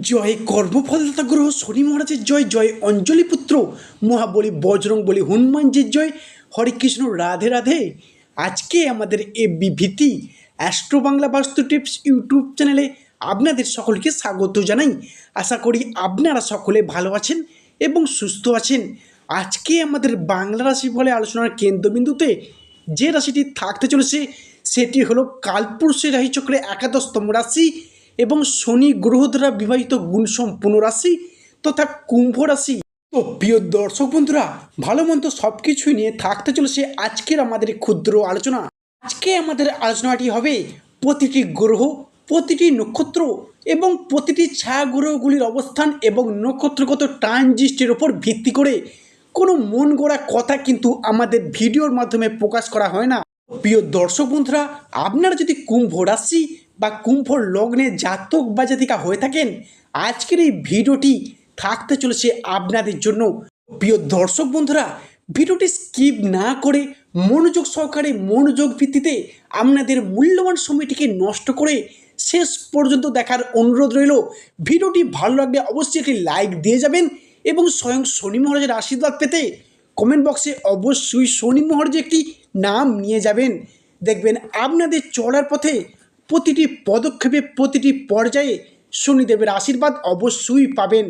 জয় কর্মফলদাতা গ্রহ শনি মহারাজের জয় জয় অঞ্জলি পুত্র, মহাবলী বজরং বলি হনুমানজির জয়। হরে কৃষ্ণ, রাধে রাধে। আজকে আমাদের এ বিভীতি অ্যাস্ট্রো বাংলা বাস্তু টিপস ইউটিউব চ্যানেলে আপনাদের সকলকে স্বাগত জানাই। আশা করি আপনারা সকলে ভালো আছেন এবং সুস্থ আছেন। আজকে আমাদের বাংলা রাশি ফলে আলোচনার কেন্দ্রবিন্দুতে যে রাশিটি থাকতে চলেছে, সেটি হলো কালপুরুষের রাশিচক্রে একাদশতম রাশি এবং শনি গ্রহ দ্বারা বিবাহিত গুণসম্পন্ন রাশি তথা কুম্ভ রাশি। তো প্রিয় দর্শক বন্ধুরা, ভালো মন্দ সব কিছুই নিয়ে থাকতে চলেছে আজকের আমাদের ক্ষুদ্র আলোচনা। আজকে আমাদের আলোচনাটি হবে প্রতিটি গ্রহ, প্রতিটি নক্ষত্র এবং প্রতিটি ছায়া গ্রহগুলির অবস্থান এবং নক্ষত্রগত ট্রানজিস্টের ওপর ভিত্তি করে। কোনো মন গড়া কথা কিন্তু আমাদের ভিডিওর মাধ্যমে প্রকাশ করা হয় না। প্রিয় দর্শক বন্ধুরা, আপনারা যদি কুম্ভ রাশি বা কুম্ভ লগ্নে জাতক বা জাতিকা হয়ে থাকেন, আজকের এই ভিডিওটি থাকতে চলেছে আপনাদের জন্য। প্রিয় দর্শক বন্ধুরা, ভিডিওটি স্কিপ না করে মনোযোগ সহকারে মনোযোগ ভিত্তিতে আপনাদের মূল্যবান সময়টিকে নষ্ট করে শেষ পর্যন্ত দেখার অনুরোধ রইল। ভিডিওটি ভালো লাগলে অবশ্যই একটি লাইক দিয়ে যাবেন এবং স্বয়ং শনি মহারাজের আশীর্বাদ পেতে কমেন্ট বক্সে অবশ্যই শনি মহারাজের একটি নাম নিয়ে যাবেন। দেখবেন আপনাদের চলার পথে প্রতিটি পদক্ষেপে প্রতিটি পর্যায়ে শনিদেবের আশীর্বাদ অবশ্যই পাবেন।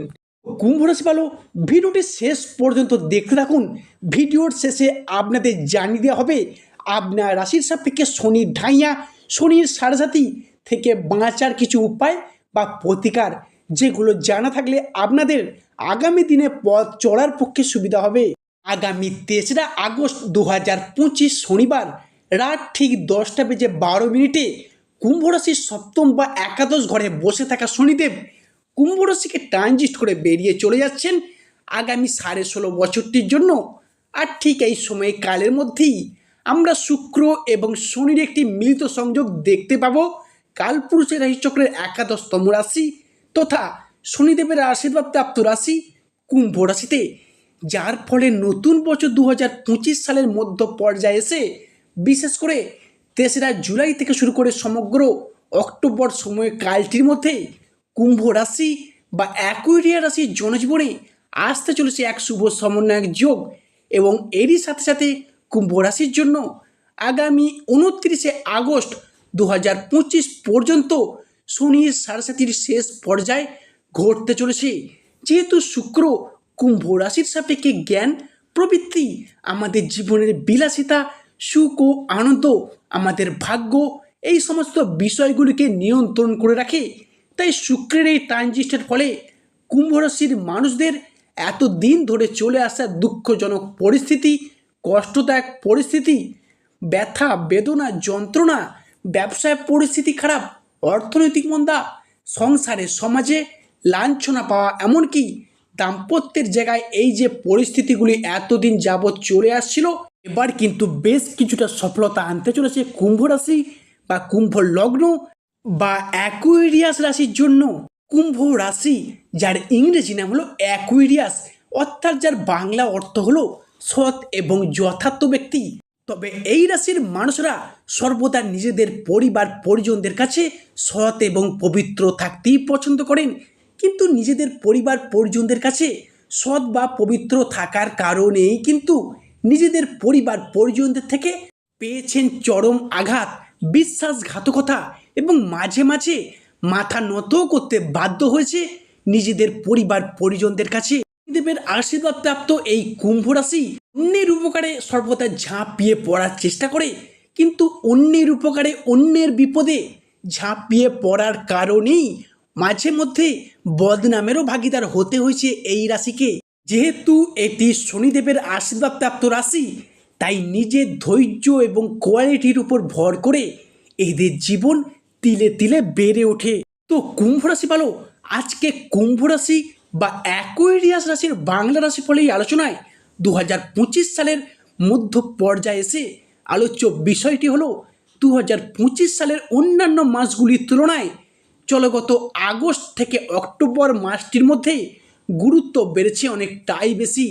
কুম্ভ রাশি ভালো ভিডিওটি শেষ পর্যন্ত দেখতে থাকুন। ভিডিওর শেষে আপনাদের জানিয়ে দেওয়া হবে, আপনার রাশির সাপেক্ষে শনির ঢাইয়া, শনির সারসাথী থেকে বাঁচার কিছু উপায় বা প্রতিকার যেগুলো জানা থাকলে আপনাদের আগামী দিনে পথ চলার পক্ষে সুবিধা হবে। আগামী তেসরা আগস্ট দু হাজার পঁচিশ শনিবার রাত ঠিক দশটা বেজে বারো মিনিটে কুম্ভ রাশির সপ্তম বা একাদশ ঘরে বসে থাকা শনিদেব কুম্ভ রাশিকে ট্রানজিট করে বেরিয়ে চলে যাচ্ছেন আগামী সাড়ে ষোলো বছরটির জন্য। আর ঠিক এই সময়ে কালের মধ্যেই আমরা শুক্র এবং শনির একটি মিলিত সংযোগ দেখতে পাবো কালপুরুষের রাশিচক্রের একাদশতম রাশি তথা শনিদেবের আশীর্বাদ প্রাপ্ত রাশি কুম্ভ রাশিতে যার ফলে নতুন বছর দু হাজার পঁচিশ সালের মধ্য পর্যায়ে এসে বিশেষ করে তেসরা জুলাই থেকে শুরু করে সমগ্র অক্টোবর সময় কালটির মধ্যে কুম্ভ রাশি বা অ্যাকুইরিয়া রাশির জনজীবনে আসতে চলেছে এক শুভ সমন্বয়ক যোগ এবং এরই সাথে সাথে কুম্ভ রাশির জন্য আগামী উনত্রিশে আগস্ট দু হাজার পঁচিশ পর্যন্ত শনির সারসাথীর শেষ পর্যায়ে ঘটতে চলেছে। যেহেতু শুক্র কুম্ভ রাশির সাপেক্ষে জ্ঞান প্রবৃত্তি আমাদের জীবনের বিলাসিতা সুখ ও আনন্দ, আমাদের ভাগ্য, এই সমস্ত বিষয়গুলিকে নিয়ন্ত্রণ করে রাখে। তাই শুক্রের এই ট্রানজিস্টের ফলে কুম্ভ রাশির মানুষদের এত দিন ধরে চলে আসা দুঃখজনক পরিস্থিতি, কষ্টদায়ক পরিস্থিতি, ব্যথা, বেদনা, যন্ত্রণা, ব্যবসায় পরিস্থিতি খারাপ, অর্থনৈতিক মন্দা, সংসারে, সমাজে লাঞ্ছনা পাওয়া, এমনকি দাম্পত্যের জায়গায় এই যে পরিস্থিতিগুলি এতদিন যাবৎ চলে আসছিল এবার কিন্তু বেশ কিছুটা সফলতা আনতে চলেছে কুম্ভ রাশি বা কুম্ভ লগ্ন বা অ্যাকুইরিয়াস রাশির জন্য। কুম্ভ রাশি, যার ইংরেজি নাম হলো অ্যাকুইরিয়াস অর্থাৎ যার বাংলা অর্থ হলো সৎ এবং যথার্থ ব্যক্তি। তবে এই রাশির মানুষরা সর্বদা নিজেদের পরিবার, পরিজনদের কাছে সৎ এবং পবিত্র থাকতেই পছন্দ করেন। কিন্তু নিজেদের পরিবার, পরিজনদের কাছে সৎ বা পবিত্র থাকার কারণেই কিন্তু নিজেদের পরিবার পরিজনদের থেকে পেয়েছেন চরম আঘাত, বিশ্বাসঘাতকতা এবং মাঝে মাঝে মাথা নত করতে বাধ্য হয়েছে নিজেদের পরিবার পরিজনদের কাছে। দেবের আশীর্বাদ প্রাপ্ত এই কুম্ভ রাশি অন্যের উপকারে সর্বদা ঝাঁপিয়ে পড়ার চেষ্টা করে, কিন্তু অন্যের উপকারে অন্যের বিপদে ঝাঁপিয়ে পড়ার কারণেই মাঝে মধ্যে বদনামেরও ভাগিদার হতে হয়েছে এই রাশিকে। যেহেতু এটি শনিদেবের আশীর্বাদ প্রাপ্ত রাশি, তাই নিজের ধৈর্য এবং কোয়ালিটির উপর ভর করে এদের জীবন তিলে তিলে বেড়ে ওঠে। তো কুম্ভ রাশি বলো আজকে কুম্ভ রাশি বা অ্যাকোয়েরিয়াস রাশির বাংলা রাশি ফলে এই আলোচনায় দু হাজার পঁচিশ সালের মধ্য পর্যায়ে এসে আলোচ্য বিষয়টি হলো দু হাজার পঁচিশ সালের অন্যান্য মাসগুলির তুলনায় চলগত আগস্ট থেকে অক্টোবর মাসটির মধ্যে গুরুত্ব বেড়েছে অনেকটাই বেশি।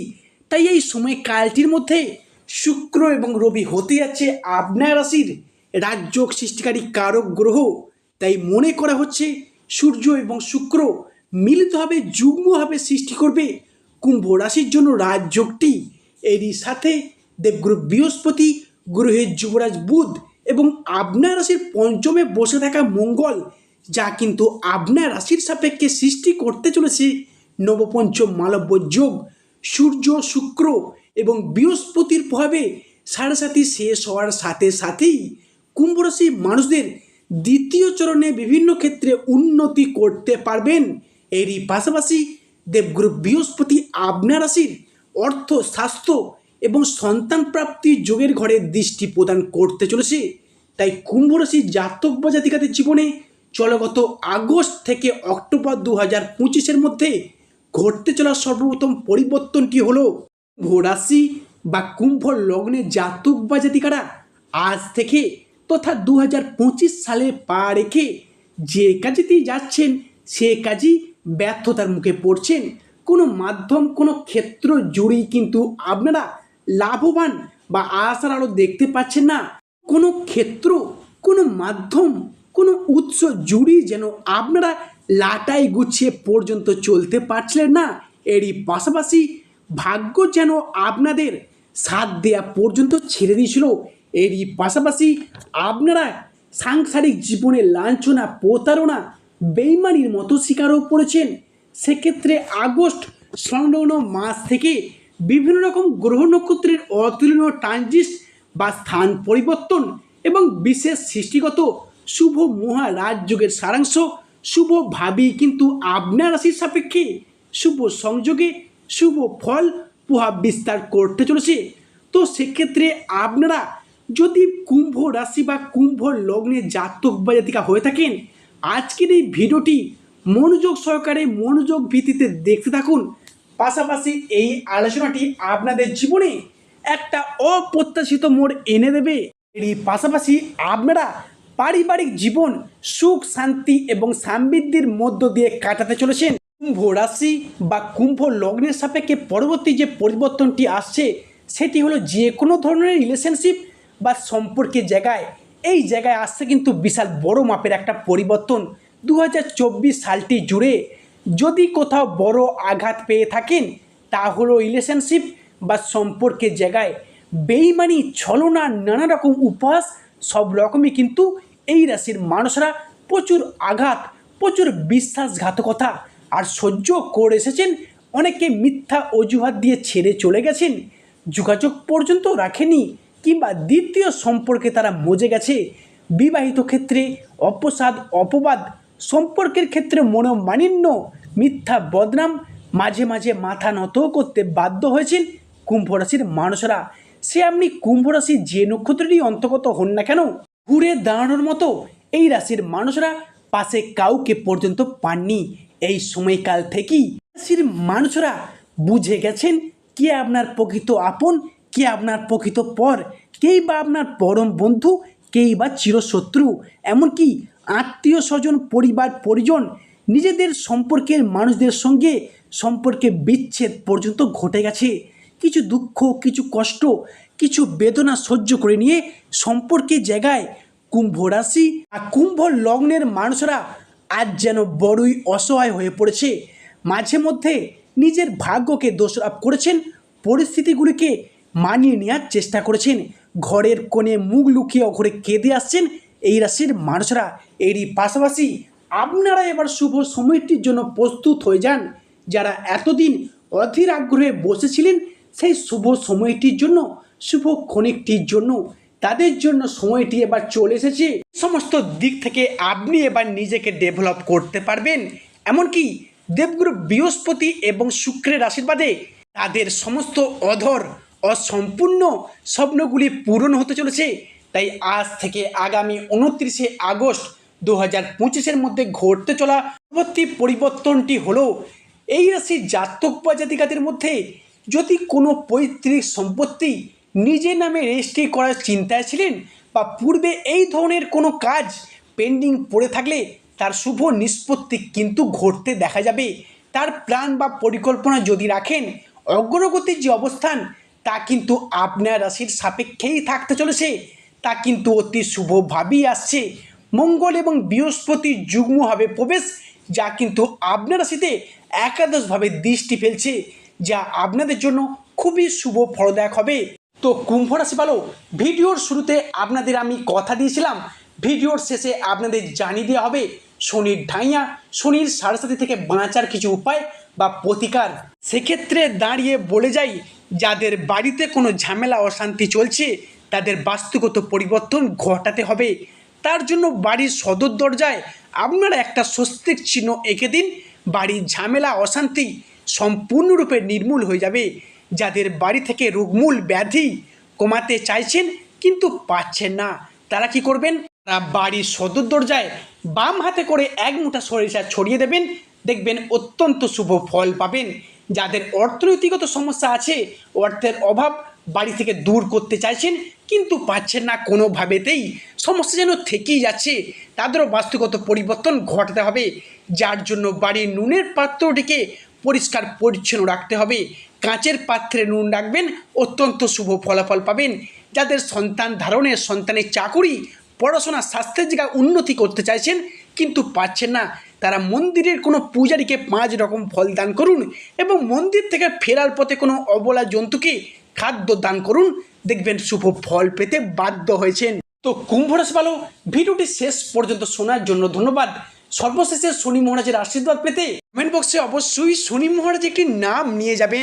তাই এই সময় কালটির মধ্যে শুক্র এবং রবি হতে যাচ্ছে আপনার রাশির। রাজযোগ সৃষ্টিকারী কারক গ্রহ। তাই মনে করা হচ্ছে সূর্য এবং শুক্র মিলিতভাবে যুগ্মভাবে সৃষ্টি করবে কুম্ভ রাশির জন্য রাজযোগটি। এরই সাথে দেবগুরু বৃহস্পতি, গ্রহের যুবরাজ বুধ এবং আপনার রাশির পঞ্চমে বসে থাকা মঙ্গল, যা কিন্তু আপনার রাশির সাপেক্ষে সৃষ্টি করতে চলেছে। নবপঞ্চম মালব্য যোগ, সূর্য, শুক্র এবং বৃহস্পতির প্রভাবে সাড়ে সাথী শেষ হওয়ার সাথে সাথেই কুম্ভ রাশির মানুষদের দ্বিতীয় চরণে বিভিন্ন ক্ষেত্রে উন্নতি করতে পারবেন। এরই পাশাপাশি দেবগুরু বৃহস্পতি আপনার রাশির অর্থ, স্বাস্থ্য এবং সন্তান প্রাপ্তির যোগের ঘরে দৃষ্টি প্রদান করতে চলেছে। তাই কুম্ভ রাশির জাতক বা জাতিকাদের জীবনে চলগত আগস্ট থেকে অক্টোবর দু হাজার পঁচিশের মধ্যে ঘটতে চলা সর্বপ্রথম পরিবর্তনটি হলো ভোরাশি বা কুম্ভ লগ্নে জাতক বা জাতিকারা আজ থেকে তথা দু হাজার পঁচিশ সালে পা রেখে যে কাজেতেই যাচ্ছেন, সে কাজই ব্যর্থতার মুখে পড়ছেন। কোনো মাধ্যম, কোনো ক্ষেত্র জুড়েই কিন্তু আপনারা লাভবান বা আশার আলো দেখতে পাচ্ছেন না। কোনো ক্ষেত্র, কোনো মাধ্যম কোনো উৎস জুড়ি যেন আপনারা লাটাই গুছিয়ে পর্যন্ত চলতে পারছিলেন না। এরই পাশাপাশি ভাগ্য যেন আপনাদের সাথ দেয়া পর্যন্ত ছেড়ে দিয়েছিল। এরই পাশাপাশি আপনারা সাংসারিক জীবনে লাঞ্ছনা, প্রতারণা, বেইমানির মতো শিকারও পড়েছেন। সেক্ষেত্রে আগস্ট সংলগ্ন মাস থেকে বিভিন্ন রকম গ্রহ নক্ষত্রের অতুলনীয় ট্রানজিট বা স্থান পরিবর্তন এবং বিশেষ সৃষ্টিগত শুভ মহা রাজযোগের সারাংশ, শুভ ভাবি কিন্তু আপনার রাশির সাপেক্ষে, শুভ সংযোগে, শুভ ফল প্রভাব বিস্তার করতে চলেছে। তো সেক্ষেত্রে আপনারা যদি কুম্ভ রাশি বা কুম্ভ লগ্নে জাতক বা জাতিকা হয়ে থাকেন, আজকের এই ভিডিওটি মনোযোগ সহকারে মনোযোগ ভিত্তিতে দেখতে থাকুন। পাশাপাশি এই আলোচনাটি আপনাদের জীবনে একটা অপ্রত্যাশিত মোড় এনে দেবে। এরই পাশাপাশি আপনারা পারিবারিক জীবন সুখ, শান্তি এবং সমৃদ্ধির মধ্য দিয়ে কাটাতে চলেছেন। কুম্ভ রাশি বা কুম্ভ লগ্নের সাপেক্ষে পরবর্তী যে পরিবর্তনটি আসছে, সেটি হলো যে কোনো ধরনের রিলেশনশিপ বা সম্পর্কের জায়গায়। এই জায়গায় আসছে কিন্তু বিশাল বড় মাপের একটা পরিবর্তন। দু হাজার চব্বিশ সালটি জুড়ে যদি কোথাও বড় আঘাত পেয়ে থাকেন, তা হলো রিলেশনশিপ বা সম্পর্কের জায়গায়। বেইমানি, ছলনা নানা রকম উপহাস সব রকমই কিন্তু এই রাশির মানুষরা প্রচুর আঘাত, প্রচুর বিশ্বাসঘাতকতা আর সহ্য করে এসেছেন। অনেকে মিথ্যা অজুহাত দিয়ে ছেড়ে চলে গেছেন। যোগাযোগ পর্যন্ত রাখেনি কিংবা দ্বিতীয় সম্পর্কে তারা মজে গেছে। বিবাহিত ক্ষেত্রে অপসাদ, অপবাদ সম্পর্কের ক্ষেত্রে মনোমালিন্য, মিথ্যা বদনাম, মাঝে মাঝে মাথা নত করতে বাধ্য হয়েছেন কুম্ভ রাশির মানুষরা। সে আপনি কুম্ভ রাশি যে নক্ষত্রেরই অন্তর্গত হন না কেন, ঘুরে দাঁড়ানোর মতো এই রাশির মানুষরা পাশে কাউকে পর্যন্ত পাননি। এই সময়কাল থেকেই রাশির মানুষরা বুঝে গেছেন কে আপনার প্রকৃত আপন, কে আপনার প্রকৃত পর, কেই বা আপনার পরম বন্ধু, কেই বা চিরশত্রু। এমনকি আত্মীয় স্বজন, পরিবার, পরিজন, নিজেদের সম্পর্কের মানুষদের সঙ্গে সম্পর্কে বিচ্ছেদ পর্যন্ত ঘটে গেছে। কিছু দুঃখ, কিছু কষ্ট, কিছু বেদনা সহ্য করে নিয়ে সম্পর্কের জায়গায় কুম্ভ রাশি আর কুম্ভ লগ্নের মানুষরা আজ যেন বড়ই অসহায় হয়ে পড়েছে। মাঝে মধ্যে নিজের ভাগ্যকে দোষারোপ করেছেন, পরিস্থিতিগুলিকে মানিয়ে নেওয়ার চেষ্টা করেছেন। ঘরের কোণে মুখ লুকিয়ে ঘরে কেঁদে আসছেন এই রাশির মানুষরা। এরই পাশাপাশি আপনারা এবার শুভ সময়টির জন্য প্রস্তুত হয়ে যান। যারা এতদিন অধীর আগ্রহে বসেছিলেন সেই শুভ সময়টির জন্য, শুভ ক্ষণিকটির জন্য, তাদের জন্য সময়টি এবার চলে এসেছে। সমস্ত দিক থেকে আপনি এবার নিজেকে ডেভেলপ করতে পারবেন। এমনকি দেবগুরু বৃহস্পতি এবং শুক্রের আশীর্বাদে তাদের সমস্ত অধর, অসম্পূর্ণ স্বপ্নগুলি পূরণ হতে চলেছে। তাই আজ থেকে আগামী উনত্রিশে আগস্ট দু হাজার পঁচিশের মধ্যে ঘটতে চলা পরবর্তী পরিবর্তনটি হলো, এই রাশির জাতক বা জাতিকাদের মধ্যে যদি কোনো পৈতৃক সম্পত্তি নিজের নামে রেজিস্ট্রি করার চিন্তায় ছিলেন বা পূর্বে এই ধরনের কোনো কাজ পেন্ডিং পড়ে থাকলে তার শুভ নিষ্পত্তি কিন্তু ঘটতে দেখা যাবে। তার প্ল্যান বা পরিকল্পনা যদি রাখেন, অগ্রগতির যে অবস্থান, তা কিন্তু আপনার রাশির সাপেক্ষেই থাকতে চলেছে। তা কিন্তু অতি শুভভাবেই আসছে। মঙ্গল এবং বৃহস্পতি যুগ্মভাবে প্রবেশ, যা কিন্তু আপনার রাশিতে একাদশভাবে দৃষ্টি ফেলছে। যা আপনাদের জন্য খুবই শুভ ফলদায়ক হবে। তো কুম্ভ রাশি ভালো ভিডিওর শুরুতে আপনাদের আমি কথা দিয়েছিলাম, ভিডিওর শেষে আপনাদের জানিয়ে দেওয়া হবে, শনির ঢাইয়া, শনির সারসাথী থেকে বাঁচার কিছু উপায় বা প্রতিকার। সেক্ষেত্রে দাঁড়িয়ে বলে যাই, যাদের বাড়িতে কোনো ঝামেলা, অশান্তি চলছে, তাদের বাস্তুগত পরিবর্তন ঘটাতে হবে। তার জন্য বাড়ির সদর দরজায় আপনারা একটা স্বস্তির চিহ্ন এঁকে দিন। বাড়ির ঝামেলা, অশান্তি সম্পূর্ণরূপে নির্মূল হয়ে যাবে। যাদের বাড়ি থেকে রোগমূল ব্যাধি কমাতে চাইছেন কিন্তু পাচ্ছেন না, তারা কি করবেন? তারা বাড়ির সদর দরজায় বাম হাতে করে এক মুঠা সরিষা ছড়িয়ে দেবেন। দেখবেন অত্যন্ত শুভ ফল পাবেন। যাদের অর্থনৈতিকগত সমস্যা আছে, অর্থের অভাব বাড়ি থেকে দূর করতে চাইছেন কিন্তু পাচ্ছেন না কোনোভাবেতেই। সমস্যা যেন থেকেই যাচ্ছে, তাদেরও বাস্তুগত পরিবর্তন ঘটাতে হবে। যার জন্য বাড়ির নুনের পাত্রটিকে পরিষ্কার পরিচ্ছন্ন রাখতে হবে। কাঁচের পাত্রে নুন রাখবেন, অত্যন্ত শুভ ফলাফল পাবেন। যাদের সন্তান ধারণের সন্তানের চাকুরি, পড়াশোনা, স্বাস্থ্যের জায়গায় উন্নতি করতে চাইছেন, কিন্তু পাচ্ছেন না। তারা মন্দিরের কোনো পূজারীকে পাঁচ রকম ফল দান করুন এবং মন্দির থেকে ফেরার পথে কোনো অবলা জন্তুকে খাদ্য দান করুন। দেখবেন শুভ ফল পেতে বাধ্য হয়েছেন। তো কুম্ভ রাশি ভালো ভিডিওটি শেষ পর্যন্ত শোনার জন্য ধন্যবাদ। সর্বশেষে শনি মহারাজের আশীর্বাদ পেতে কমেন্ট বক্সে অবশ্যই শনি মহারাজ একটি নাম নিয়ে যাবেন।